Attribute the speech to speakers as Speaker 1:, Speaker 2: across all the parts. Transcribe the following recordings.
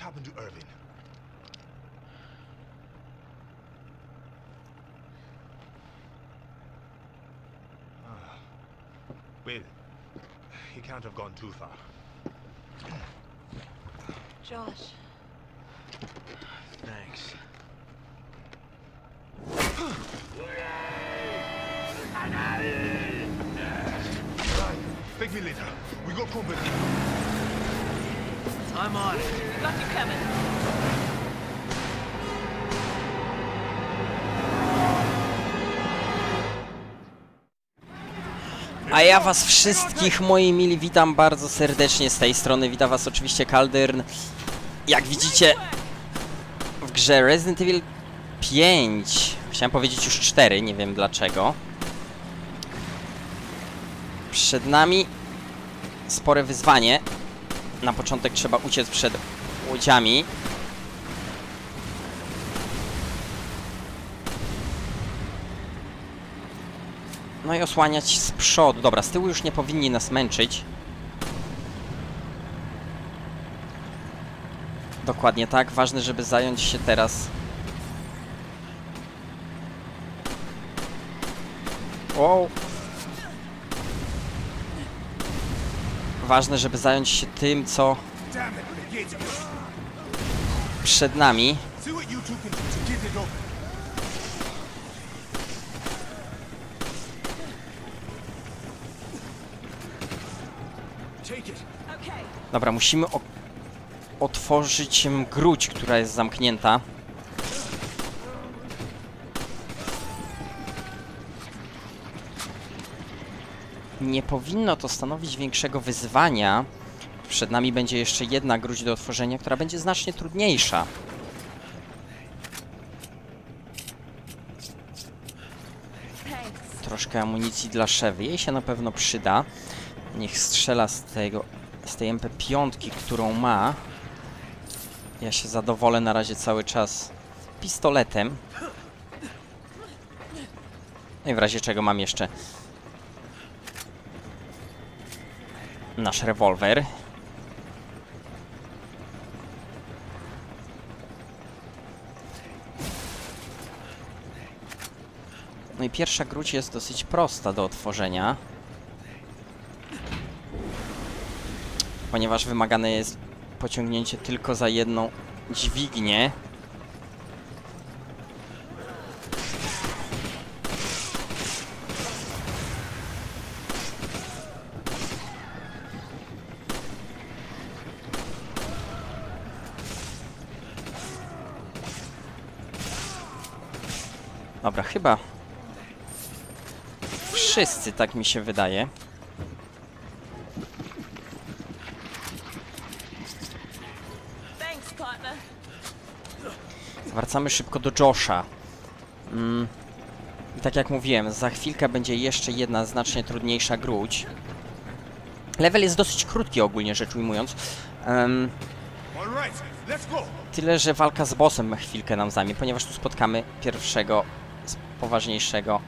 Speaker 1: happened to Irvin? Ah. Well, he can't have gone too far.
Speaker 2: Josh.
Speaker 1: Thanks. Right, Take me later. We got company.
Speaker 3: I'm on it.
Speaker 2: Got you coming.
Speaker 4: A ja was wszystkich, moi mili, witam bardzo serdecznie z tej strony. Witam was oczywiście Kaldyrn. Jak widzicie w grze Resident Evil 5, chciałem powiedzieć już 4, nie wiem dlaczego. Przed nami spore wyzwanie. Na początek trzeba uciec przed łodziami. No i osłaniać z przodu. Dobra, z tyłu już nie powinni nas męczyć. Dokładnie tak. Ważne, żeby zająć się teraz... Wow. Ważne, żeby zająć się tym, co przed nami. Dobra, musimy otworzyć gruć, która jest zamknięta. Nie powinno to stanowić większego wyzwania. Przed nami będzie jeszcze jedna gruć do otworzenia, która będzie znacznie trudniejsza. Troszkę amunicji dla Szewy. Jej się na pewno przyda. Niech strzela z tego, z tej MP5, którą ma. Ja się zadowolę na razie cały czas pistoletem. No i w razie czego mam jeszcze nasz rewolwer. No i pierwsza gruć jest dosyć prosta do otworzenia. Ponieważ wymagane jest pociągnięcie tylko za jedną dźwignię. Dobra, chyba wszyscy, tak mi się wydaje. Wracamy szybko do Josha. Mm. I tak jak mówiłem, za chwilkę będzie jeszcze jedna znacznie trudniejsza gruć. Level jest dosyć krótki ogólnie rzecz ujmując.
Speaker 1: Go.
Speaker 4: tyle, że walka z bossem chwilkę nam zajmie, ponieważ tu spotkamy pierwszego, poważniejszego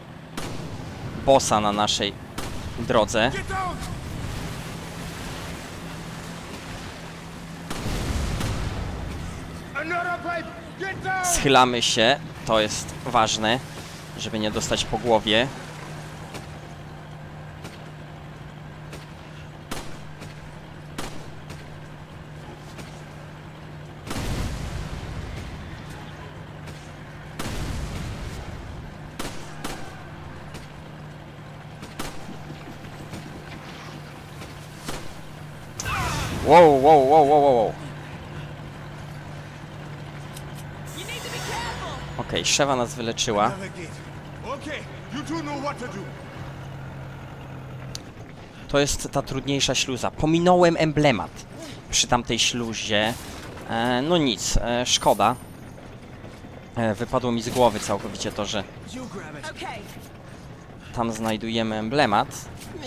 Speaker 4: bossa na naszej drodze. Schylamy się, to jest ważne, żeby nie dostać po głowie. Wow, wow, wow, wow, wow. Okej, Szewa nas wyleczyła.
Speaker 1: Okay, to
Speaker 4: jest ta trudniejsza śluza. Pominąłem emblemat przy tamtej śluzie. E, no nic, e, szkoda. E, wypadło mi z głowy całkowicie to, że.
Speaker 2: Okay.
Speaker 4: tam znajdujemy emblemat.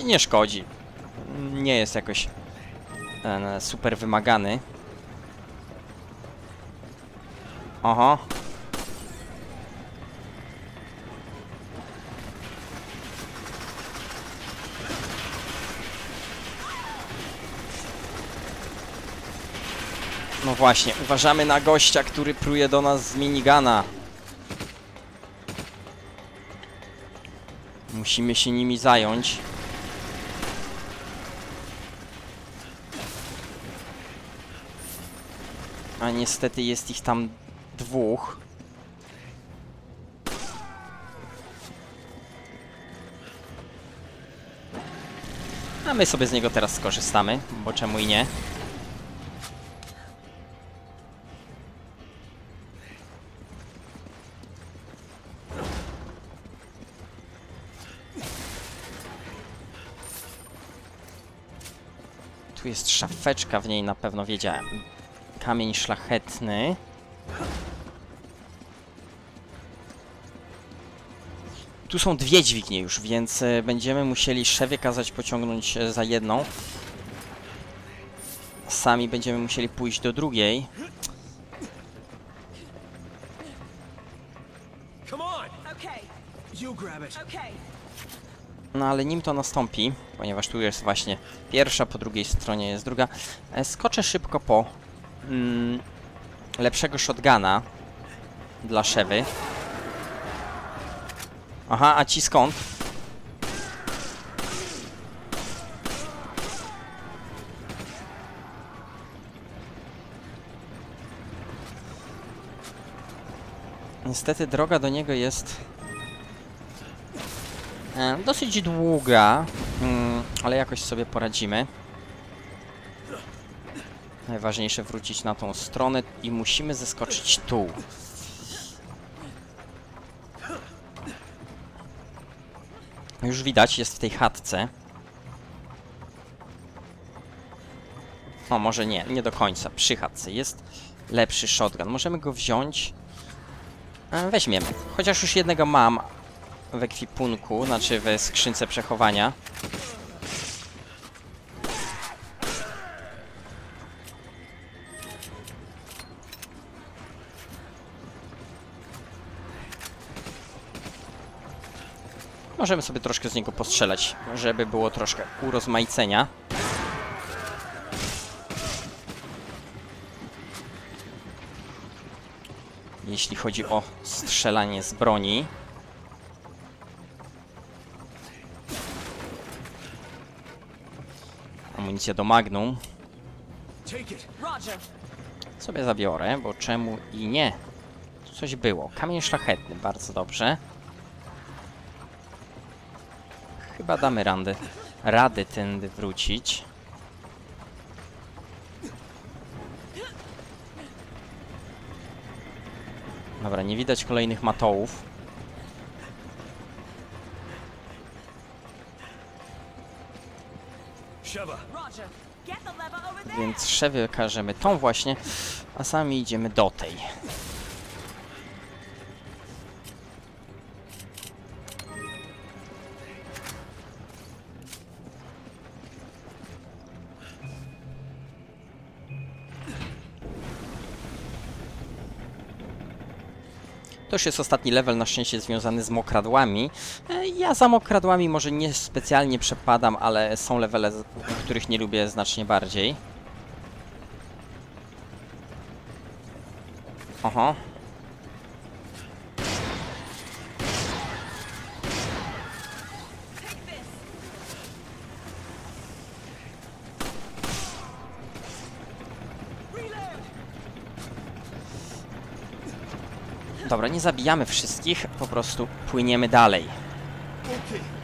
Speaker 4: Nie szkodzi. Nie jest jakoś e, super wymagany. Oho. No właśnie, uważamy na gościa, który pruje do nas z minigana. Musimy się nimi zająć. A niestety jest ich tam dwóch. A my sobie z niego teraz skorzystamy, bo czemu i nie? Tu jest szafeczka, w niej na pewno wiedziałem. Kamień szlachetny. Tu są dwie dźwignie już, więc e, będziemy musieli szewie kazać pociągnąć e, za jedną. Sami będziemy musieli pójść do drugiej. No ale nim to nastąpi, ponieważ tu jest właśnie pierwsza, po drugiej stronie jest druga, e, skoczę szybko po mm, lepszego shotguna dla Szewy. Aha, a ci skąd? Niestety droga do niego jest e, dosyć długa, mm, ale jakoś sobie poradzimy. Najważniejsze wrócić na tą stronę i musimy zeskoczyć tu. Już widać, jest w tej chatce. O, może nie, nie do końca. Przy chatce jest lepszy shotgun. Możemy go wziąć. E, Weźmiemy. Chociaż już jednego mam w ekwipunku, znaczy w skrzynce przechowania. Możemy sobie troszkę z niego postrzelać, żeby było troszkę urozmaicenia. Jeśli chodzi o strzelanie z broni. Amunicja do Magnum. Sobie zabiorę, bo czemu i nie? Tu coś było. Kamień szlachetny, bardzo dobrze. Chyba damy randy, rady tędy wrócić. Dobra, nie widać kolejnych matołów. Więc szewie każemy tą właśnie, a sami idziemy do tej. To już jest ostatni level, na szczęście związany z mokradłami. E, Ja za mokradłami może nie specjalnie przepadam, ale są levele, których nie lubię znacznie bardziej. Oho. Dobra, nie zabijamy wszystkich, po prostu płyniemy dalej.
Speaker 3: Okay.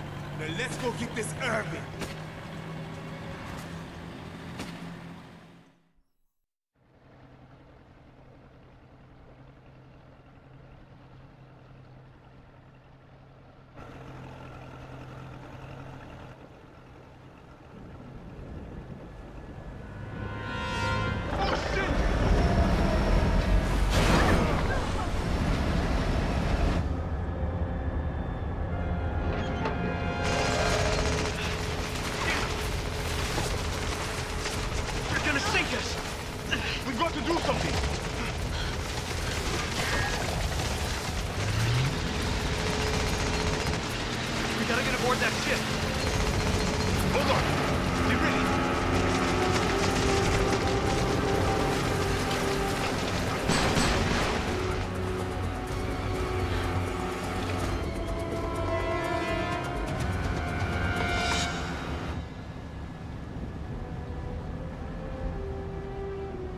Speaker 3: get
Speaker 1: aboard that ship. Hold on. Get ready.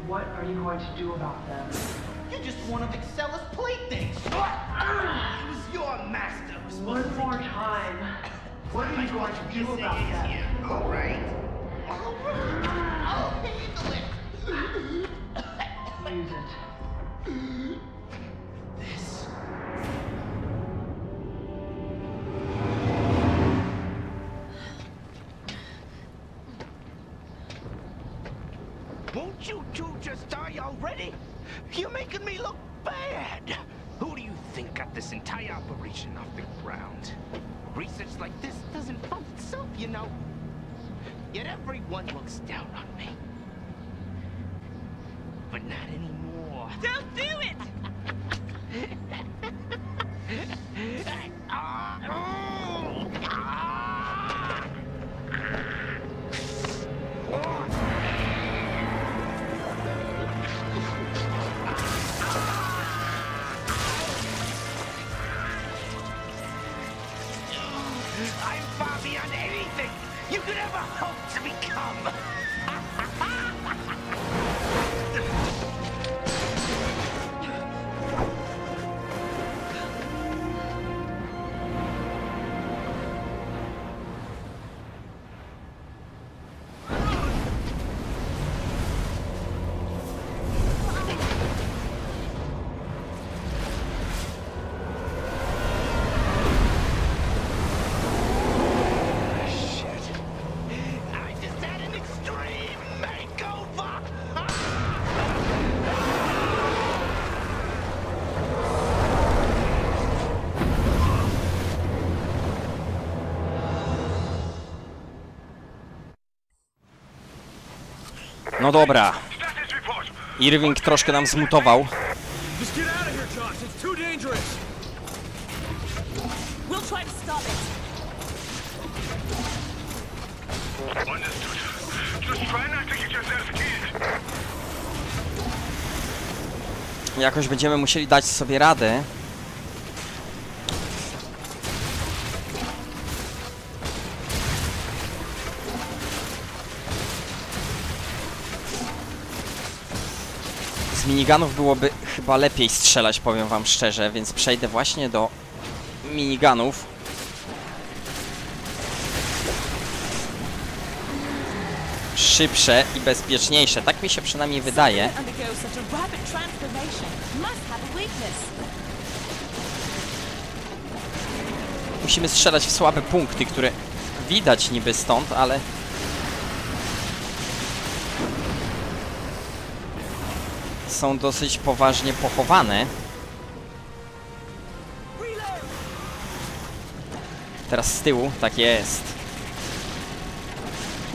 Speaker 5: What are you going to do about
Speaker 6: it? Already? You're making me look bad. Who do you think got this entire operation off the ground? Research like this doesn't fund itself, you know. Yet everyone looks down on me.
Speaker 4: No dobra. Irving troszkę nam zmutował. Jakoś będziemy musieli dać sobie radę. Z minigunów byłoby chyba lepiej strzelać, powiem wam szczerze, więc przejdę właśnie do minigunów. Szybsze i bezpieczniejsze, tak mi się przynajmniej wydaje. Musimy strzelać w słabe punkty, które widać niby stąd, ale... Są dosyć poważnie pochowane. Teraz z tyłu, tak jest.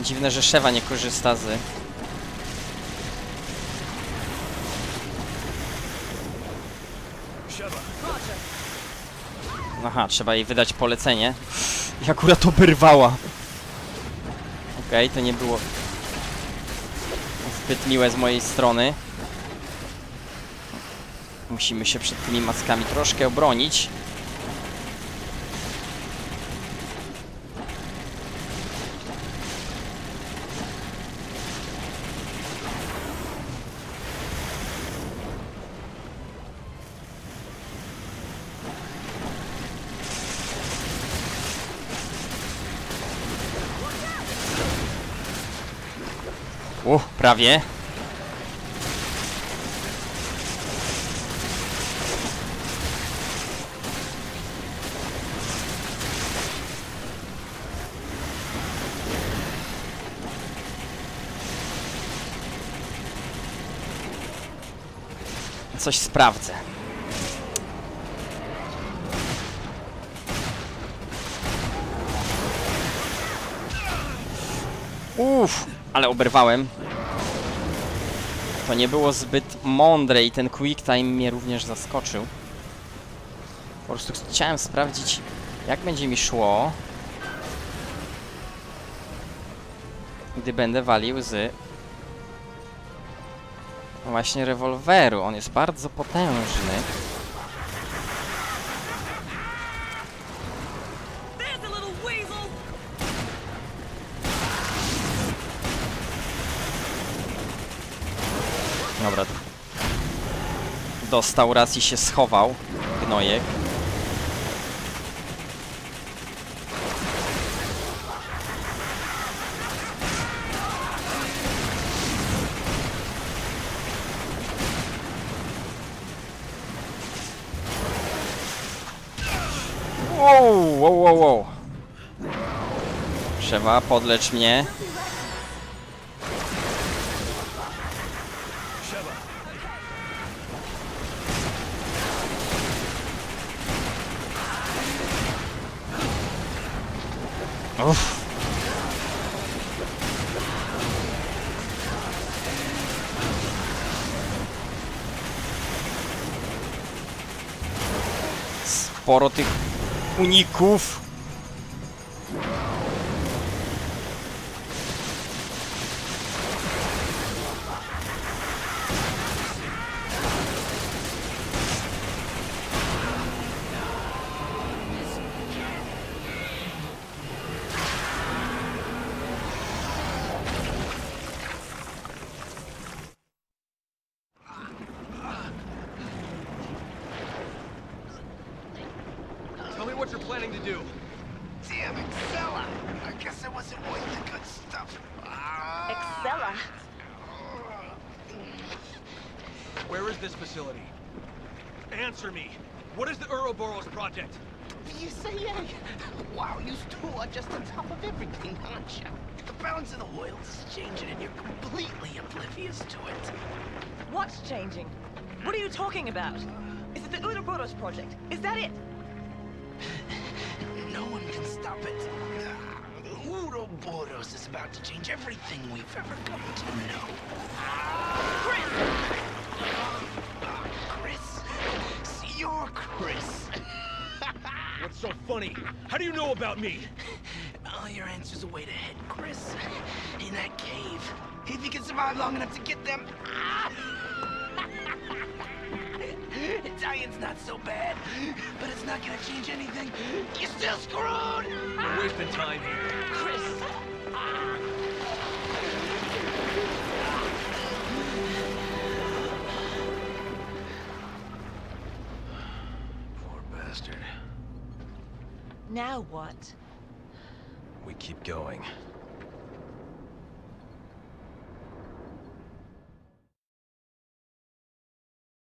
Speaker 4: Dziwne, że Szewa nie korzysta z... Aha, trzeba jej wydać polecenie. I akurat oberwała. Okej, to nie było zbyt miłe z mojej strony. Musimy się przed tymi maskami troszkę obronić. Uch, prawie. Coś sprawdzę. Uff, ale oberwałem. To nie było zbyt mądre i ten quick time mnie również zaskoczył. Po prostu chciałem sprawdzić, jak będzie mi szło, gdy będę walił z właśnie rewolweru. On jest bardzo potężny. Dobra. Dostał raz i się schował. Gnojek. Wow, wow, wow, wow. Trzeba, podlecz mnie. Uff. Sporo tych uników.
Speaker 7: Answer me. What is the Ouroboros project?
Speaker 6: You say yeah? Wow, you two are just on top of everything, aren't you? The balance of the world is changing and you're completely oblivious to it.
Speaker 2: What's changing? What are you talking about? Is it the Ouroboros project? Is that it?
Speaker 6: No one can stop it. Ouroboros is about to change everything we've ever come to know.
Speaker 2: Chris!
Speaker 6: Chris?
Speaker 7: Funny? How do you know about me?
Speaker 6: All your answers are way ahead, Chris. In that cave. If you can survive long enough to get them. Italian's not so bad, but it's not gonna change anything. You're still screwed!
Speaker 7: We're wasting time here.
Speaker 2: Now what?
Speaker 7: We keep going.